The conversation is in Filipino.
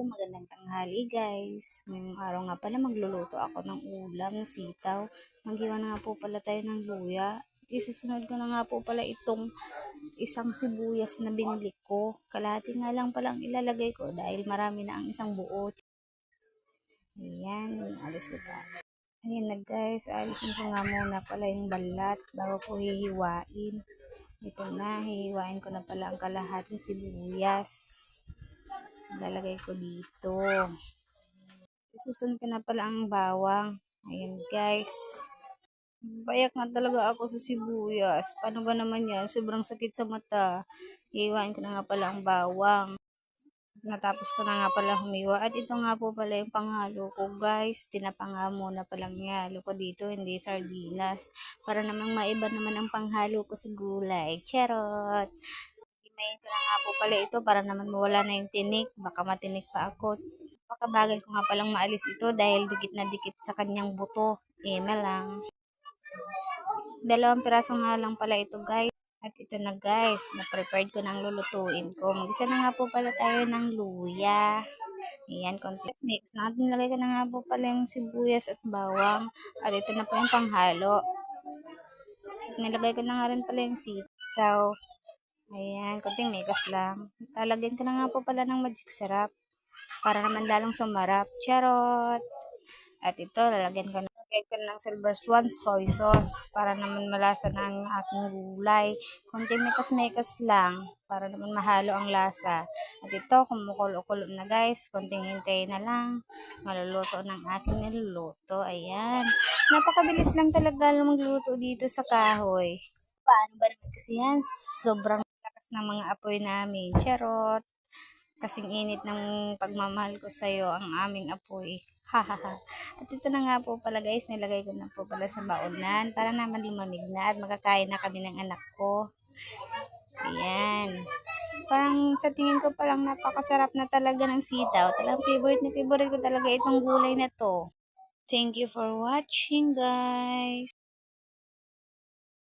magandang tanghali guys. Ngayong araw nga pala magluluto ako ng ulam sitaw. Magiwa na nga po pala tayo ng luya. Isusunod ko na nga po pala itong isang sibuyas na binili ko. Kalahati nga lang palang ilalagay ko dahil marami na ang isang buo. Ayan, alis ko pa. Ayan na guys, alisin ko nga muna pala yung balat bago ko hihiwain. Ito na, hihiwain ko na pala ang kalahating sibuyas. Lalagay ko dito. Isusunod ko na pala ang bawang. Ayan guys. Payak nga talaga ako sa sibuyas. Paano ba naman yan? Sobrang sakit sa mata. Iiwain ko na nga pala ang bawang. Natapos ko na nga pala humiwa. At ito nga po pala yung panghalo ko guys. Tinapanga muna palang ihalo ko dito. Hindi sardinas. Para namang maiba naman ang panghalo ko sa gulay. Charot! Imayin ko na nga po pala ito para naman mawala na yung tinik. Baka matinik pa ako. Pakabagal ko nga palang maalis ito dahil dikit na dikit sa kanyang buto. Ema lang. Dalawang piraso nga lang pala ito guys. At ito na guys, na-prepared ko ng lulutuin ko. Mag-isa na nga po pala tayo ng luya. Ayan, konti mix. Nilagay ko na nga po pala yung sibuyas at bawang. At ito na po yung panghalo. At nilagay ko na nga rin pala yung sitaw. Ayan, konting megas lang. Lalagyan ko na nga po pala ng magic sarap. Para naman lalong sumarap. Charot! At ito, lalagyan ko na lalagyan ko ng silver swan soy sauce para naman malasa na ang aking gulay. Konting mekas-mekas lang para naman mahalo ang lasa. At ito, kumukulo-kulo na guys. Konting hintayin na lang. Maluluto ng aking niluluto. Ayan. Napakabilis lang talaga magluto dito sa kahoy. Paano ba naman kasi yan? Sobrang lakas ng mga apoy namin. Charot. Kasing init ng pagmamahal ko sa'yo ang aming apoy. At ito na nga po pala guys, nilagay ko na po pala sa baonan para naman lumamig na at makakain na kami ng anak ko. Ayan. Parang sa tingin ko parang napakasarap na talaga ng sitaw. Talagang favorite na favorite ko talaga itong gulay na to. Thank you for watching guys.